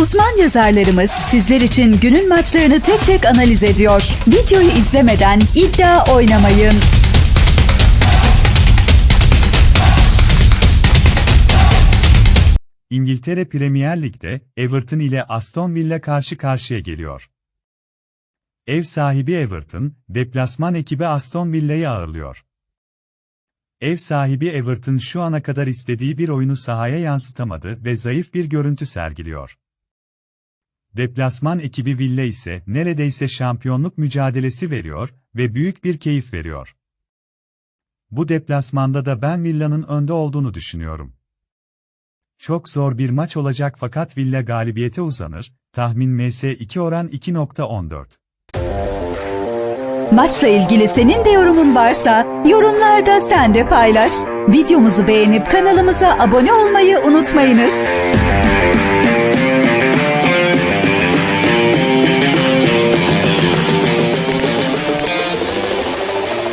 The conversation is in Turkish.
Uzman yazarlarımız sizler için günün maçlarını tek tek analiz ediyor. Videoyu izlemeden iddia oynamayın. İngiltere Premier Lig'de Everton ile Aston Villa karşı karşıya geliyor. Ev sahibi Everton, deplasman ekibi Aston Villa'yı ağırlıyor. Ev sahibi Everton şu ana kadar istediği bir oyunu sahaya yansıtamadı ve zayıf bir görüntü sergiliyor. Deplasman ekibi Villa ise neredeyse şampiyonluk mücadelesi veriyor ve büyük bir keyif veriyor. Bu deplasmanda da ben Villa'nın önde olduğunu düşünüyorum. Çok zor bir maç olacak fakat Villa galibiyete uzanır, tahmin MS2 oran 2.14. Maçla ilgili senin de yorumun varsa yorumlarda sen de paylaş. Videomuzu beğenip kanalımıza abone olmayı unutmayınız.